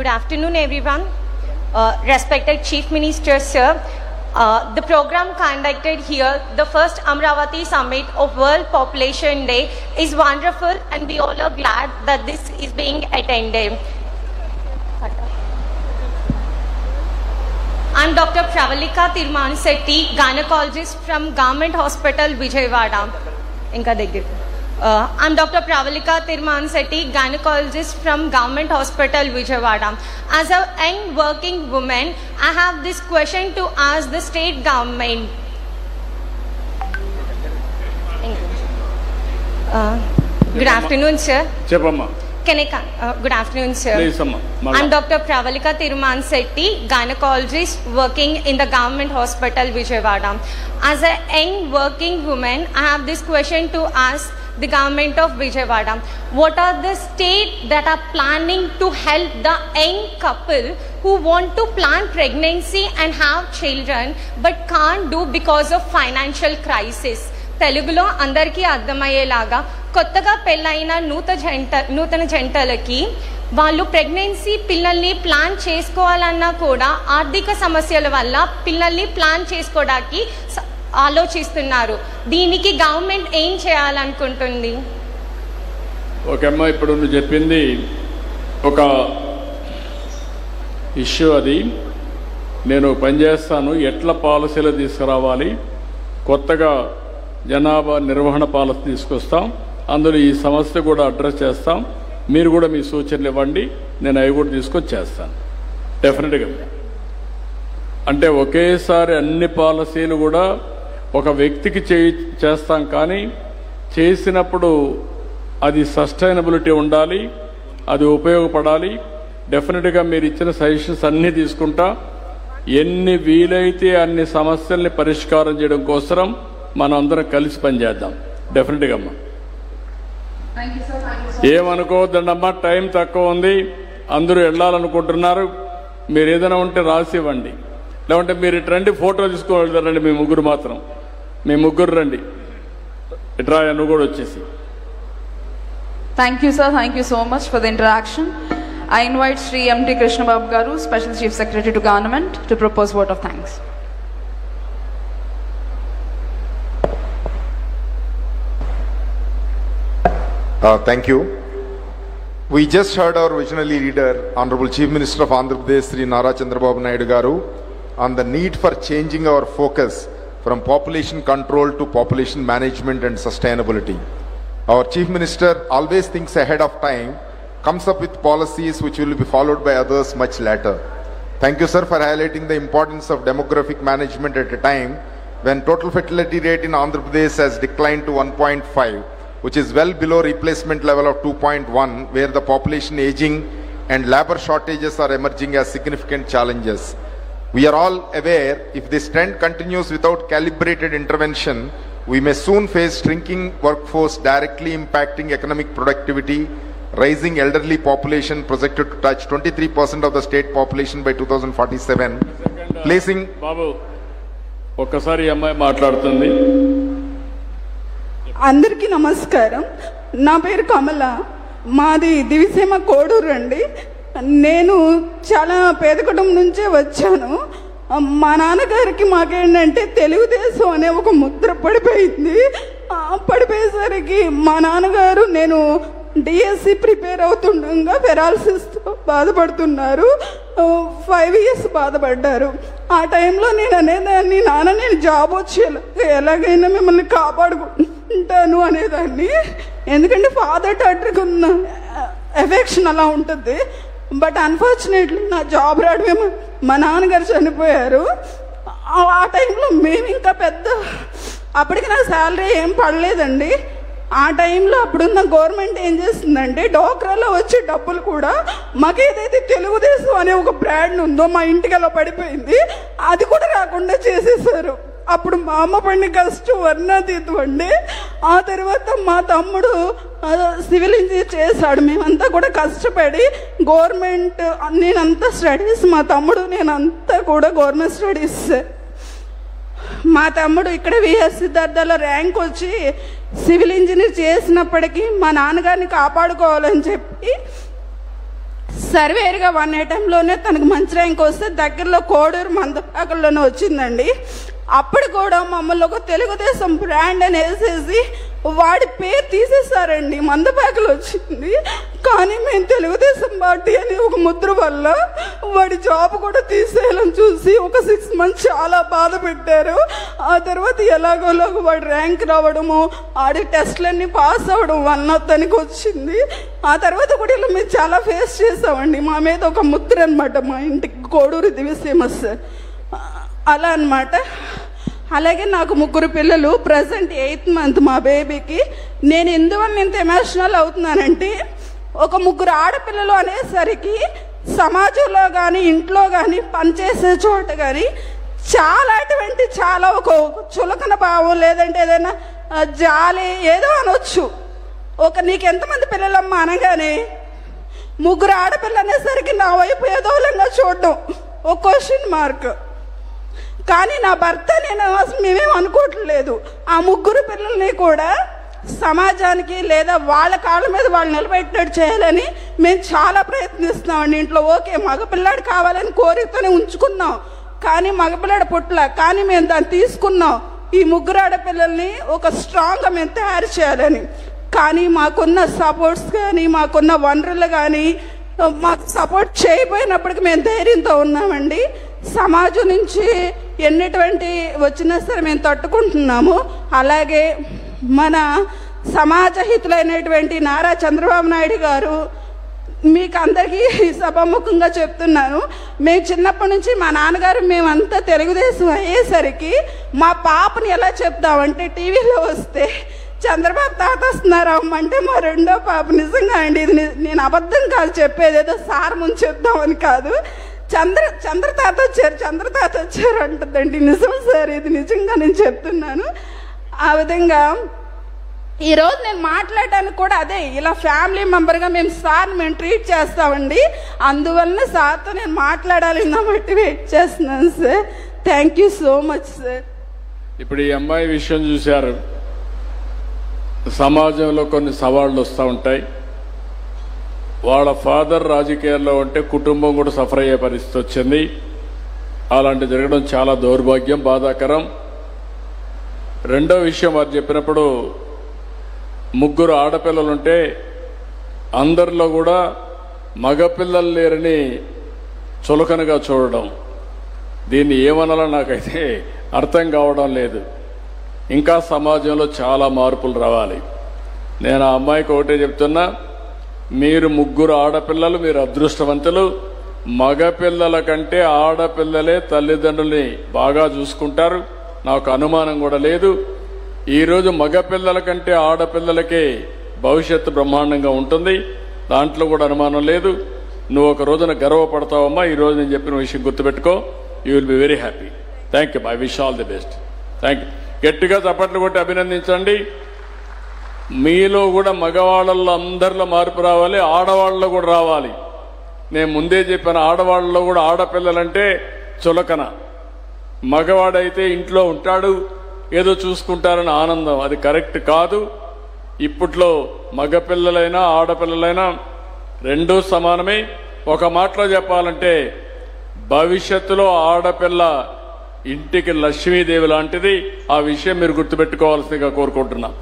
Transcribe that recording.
Good afternoon, everyone. Uh, respected Chief Minister, sir. Uh, the program conducted here, the first Amravati Summit of World Population Day, is wonderful and we all are glad that this is being attended. I'm Dr. Pravalika Tirmanseti, gynecologist from Government Hospital, Vijayawada. Inka Degipu. Uh, I'm Dr. Pravalika Tirmanseti, gynecologist from Government Hospital, Vijayawada. As a young working woman, I have this question to ask the state government. Uh, good afternoon, sir. Chepamma. Can I come? Uh, good afternoon, sir. Please, Amma. I'm Dr. Pravalika Tiruman Setti, gynecologist working in the government hospital Vijayawada. As a young working woman, I have this question to ask the government of Vijayawada. What are the states that are planning to help the young couple who want to plan pregnancy and have children but can't do because of financial crisis? తెలుగులో అందరికీ అర్థమయ్యేలాగా కొత్తగా పెళ్ళైన నూత జంట నూతన జంటలకి వాళ్ళు pregnancy పిల్లల్ని plan చేసుకోవాలన్నా కూడా ఆర్థిక సమస్యల వల్ల పిల్లల్ని ప్లాన్ చేసుకోవడానికి స- ఆలోచిస్తున్నారు. దీనికి గవర్నమెంట్ ఏం చేయాలనుకుంటుంది? ఓకే అమ్మ ఇప్పుడు నువ్వు చెప్పింది ఒక ఇష్యూ అది. నేను పనిచేస్తాను ఎట్ల పాలసీలు తీసుకురావాలి? కొత్తగా జనాభా నిర్వహణ పాలసీ తీసుకొస్తాం. అందులో ఈ సమస్య కూడా అడ్రస్ చేస్తాం. మీరు కూడా మీ సూచనలు ఇవ్వండి. నేను అవి కూడా తీసుకొచ్చి చేస్తాను. డెఫినెట్గా అంటే ఒకేసారి అన్ని పాలసీలు కూడా ఒక వ్యక్తికి చే చేస్తాం కానీ చేసినప్పుడు అది సస్టైనబిలిటీ ఉండాలి అది ఉపయోగపడాలి. డెఫినెట్గా మీరు ఇచ్చిన సజెషన్స్ అన్నీ తీసుకుంటా. ఎన్ని వీలైతే అన్ని సమస్యల్ని పరిష్కారం చేయడం కోసం మనం అందరం కలిసి పనిచేద్దాం. డెఫినెట్గా అమ్మా. ఏమనుకోవద్దండి అమ్మా టైం తక్కువ ఉంది. అందరూ వెళ్ళాలనుకుంటున్నారు. మీరు ఏదైనా ఉంటే రాసి ఇవ్వండి. లేకుంటే మీరు ఇటు రండి ఫోటో తీసుకోవాలి మీ ముగ్గురు మాత్రం. మీ ముగ్గురు రండి. ఇట్రాయను కూడా వచ్చేసి. Thank you sir thank you so much for the interaction I invite Shri MT Krishnababu garu special chief secretary to government to propose word of thanks Uh, Thank you. We just heard our visionary leader, Honorable Chief Minister of Andhra Pradesh, Sri Nara Chandrababu Naidu Garu, on the need for changing our focus from population control to population management and sustainability. Our Chief Minister always thinks ahead of time, comes up with policies which will be followed by others much later. Thank you, sir, for highlighting the importance of demographic management at a time when total fertility rate in Andhra Pradesh has declined to 1.5, which is well below replacement level of 2.1, where the population aging and labor shortages are emerging as significant challenges. We are all aware if this trend continues without calibrated intervention, we may soon face shrinking workforce directly impacting economic productivity, rising elderly population projected to touch 23% of the state population by 2047, placing బాబు ఒక్కసారి ఈ అమ్మాయి మాట్లాడుతుంది అందరికీ నమస్కారం. నా పేరు కమల. మాది దివిసీమ కోడూరు అండి. నేను చాలా పేద కుటుంబం నుంచే వచ్చాను. మా నాన్నగారికి మాకేంటంటే తెలుగుదేశం అనే ఒక ముద్ర పడిపోయింది. ఆ పడిపోయేసరికి మా నాన్నగారు నేను డిఎస్సి ప్రిపేర్ అవుతుండగా పెరాలసిస్తో బాధపడుతున్నారు. ఫైవ్ ఇయర్స్ బాధపడ్డారు. ఆ టైంలో నేను అనేదాన్ని నాన్న నేను జాబ్ వచ్చి ఎలాగైనా మిమ్మల్ని ఉంటాను అనేదాన్ని. ఎందుకంటే ఫాదర్ డాక్టర్కి ఉన్న uh, ఎఫెక్షన్ అలా ఉంటుంది. బట్ అన్ఫార్చునేట్లీ నా జాబ్ రావడమే మా నాన్నగారు చనిపోయారు. ఆ- ఆ టైంలో మేము ఇంకా పెద్ద అప్పటికి నా శాలరీ ఏం పడలేదండి. ఆ టైంలో అప్పుడున్న గవర్నమెంట్ ఏం చేస్తుందంటే డోక్రాలో వచ్చే డబ్బులు కూడా మాకు ఏదైతే తెలుగుదేశం అనే ఒక బ్రాండ్ ఉందో మా ఇంటికి అలా పడిపోయింది. అది కూడా రాకుండా చేసేసారు. అప్పుడు మా అమ్మ పడిన కష్టం వర్ణాతీతం అండి ఆ తర్వాత మా తమ్ముడు సివిల్ ఇంజనీర్ చేశాడు. మేమంతా కూడా కష్టపడి గవర్నమెంట్ నేనంతా స్టడీస్ మా తమ్ముడు నేనంతా కూడా గవర్నమెంట్ స్టడీస్. మా తమ్ముడు ఇక్కడ విఎస్ సిద్ధార్థలో ర్యాంక్ వచ్చి సివిల్ ఇంజనీర్ చేసినప్పటికీ మా నాన్నగారిని కాపాడుకోవాలని చెప్పి సర్వేరుగా వన్ ఐటెంలోనే తనకు మంచి ర్యాంక్ వస్తే దగ్గరలో కోడూరు మందపాకల్లోనే వచ్చిందండి. అప్పుడు కూడా మమ్మల్ని ఒక తెలుగుదేశం బ్రాండ్ అని వేసేసి వాడి పేరు తీసేశారండి. మందపాకలు వచ్చింది. కానీ మేము తెలుగుదేశం పార్టీ అని ఒక ముద్ర వల్ల వాడి జాబ్ కూడా తీసేయాలని చూసి ఒక సిక్స్ మంత్స్ చాలా బాధ పెట్టారు. ఆ తర్వాత ఎలాగోలాగో వాడి ర్యాంక్ రావడము ఆడి టెస్ట్లన్నీ పాస్ అవ్వడం వల్ల తనకి వచ్చింది. ఆ తర్వాత కూడా ఇలా మేము చాలా ఫేస్ చేసామండి. మా మీద ఒక ముద్ర అనమాట మా ఇంటికి కోడూరు దివిసీమస్ అలా అన్నమాట. అలాగే నాకు ముగ్గురు పిల్లలు ప్రజెంట్ ఎయిత్ మంత్ మా బేబీకి నేను ఎందువల్ల ఇంత ఎమోషనల్ అవుతున్నానంటే ఒక ముగ్గురు ఆడపిల్లలు అనేసరికి సమాజంలో కానీ ఇంట్లో కానీ పనిచేసే చోట కానీ చాలా అటువంటి చాలా ఒక చులకన భావం లేదంటే ఏదైనా జాలి ఏదో అనొచ్చు. ఒక నీకు ఎంతమంది పిల్లలమ్మ అనగానే ముగ్గురు ఆడపిల్ల అనేసరికి నా వైపు ఏదోలంగా చూడడం. ఒక క్వశ్చన్ మార్క్ కానీ నా భర్త నేను మేమేం అనుకోవట్లేదు. ఆ ముగ్గురు పిల్లల్ని కూడా సమాజానికి లేదా వాళ్ళ కాళ్ళ మీద వాళ్ళు నిలబెట్టినట్టు చేయాలని మేము చాలా ప్రయత్నిస్తున్నామండి. ఇంట్లో ఓకే మగపిల్లాడు కావాలని కోరికతోనే ఉంచుకున్నాం. కానీ మగపిల్లాడు పుట్ల. కానీ మేము దాన్ని తీసుకున్నాం. ఈ ముగ్గురు ఆడపిల్లల్ని ఒక స్ట్రాంగ్గా మేము తయారు చేయాలని. కానీ మాకున్న సపోర్ట్స్ కానీ మాకున్న వనరులు కానీ మాకు సపోర్ట్ చేయబోయినప్పటికీ మేము ధైర్యంతో ఉన్నామండి. సమాజం నుంచి ఎన్నిటువంటి వచ్చినా సరే మేము తట్టుకుంటున్నాము. అలాగే మన సమాజ హితులైనటువంటి నారా చంద్రబాబు నాయుడు గారు మీకు అందరికీ సభాముఖంగా చెప్తున్నాను. మేము చిన్నప్పటి నుంచి మా నాన్నగారు మేమంతా తెలుగుదేశం అయ్యేసరికి మా పాపని ఎలా చెప్తామంటే టీవీలో వస్తే చంద్రబాబు తాత వస్తున్నారు అమ్మ అంటే మా రెండో పాప నిజంగా అండి ఇది నేను అబద్ధం కాదు చెప్పేది ఏదో సార్ ముందు చెప్దామని కాదు. చంద్ర చంద్ర తాత వచ్చారు చంద్ర తాత వచ్చారు అంటుందండి. నిజం సార్ ఇది నిజంగా నేను చెప్తున్నాను. ఆ విధంగా ఈరోజు నేను మాట్లాడడానికి కూడా అదే ఇలా ఫ్యామిలీ మెంబర్గా మేము సార్ మేము ట్రీట్ చేస్తామండి. అందువలన సార్తో నేను మాట్లాడాలి కాబట్టి వెయిట్ చేస్తున్నాను sir. Thank you so much sir ఇప్పుడు ఈ అమ్మాయి విషయం చూశారు. సమాజంలో కొన్ని సవాళ్ళు వస్తూ ఉంటాయి. వాళ్ళ ఫాదర్ రాజకీయాల్లో ఉంటే కుటుంబం కూడా సఫర్ అయ్యే పరిస్థితి వచ్చింది. అలాంటి జరగడం చాలా దౌర్భాగ్యం బాధాకరం. రెండో విషయం వారు చెప్పినప్పుడు ముగ్గురు ఆడపిల్లలుంటే అందరిలో కూడా మగపిల్లలు లేరని చులకనగా చూడడం. దీన్ని ఏమనాలో నాకైతే అర్థం కావడం లేదు. ఇంకా సమాజంలో చాలా మార్పులు రావాలి. నేను ఆ అమ్మాయికి ఒకటే చెప్తున్నా మీరు ముగ్గురు ఆడపిల్లలు మీరు అదృష్టవంతులు. మగపిల్లల కంటే ఆడపిల్లలే తల్లిదండ్రుల్ని బాగా చూసుకుంటారు. నాకు అనుమానం కూడా లేదు. ఈరోజు మగపిల్లల కంటే ఆడపిల్లలకే భవిష్యత్తు బ్రహ్మాండంగా ఉంటుంది. దాంట్లో కూడా అనుమానం లేదు. నువ్వు ఒక రోజున గర్వపడతావమ్మా. ఈ రోజు నేను చెప్పిన విషయం గుర్తుపెట్టుకో. You will be very happy thank you I wish all the best thank you గట్టిగా చప్పట్లు కొట్టి అభినందించండి. మీలో కూడా మగవాళ్ళల్లో అందరిలో మార్పు రావాలి ఆడవాళ్ళలో కూడా రావాలి. నేను ముందే చెప్పాను ఆడవాళ్ళలో కూడా ఆడపిల్లలంటే చులకన. మగవాడైతే ఇంట్లో ఉంటాడు ఏదో చూసుకుంటారని ఆనందం. అది కరెక్ట్ కాదు. ఇప్పట్లో మగపిల్లలైనా ఆడపిల్లలైనా రెండూ సమానమే. ఒక మాటలో చెప్పాలంటే భవిష్యత్తులో ఆడపిల్ల ఇంటికి లక్ష్మీదేవి లాంటిది ఆ విషయం మీరు గుర్తుపెట్టుకోవాల్సిందిగా కోరుకుంటున్నా.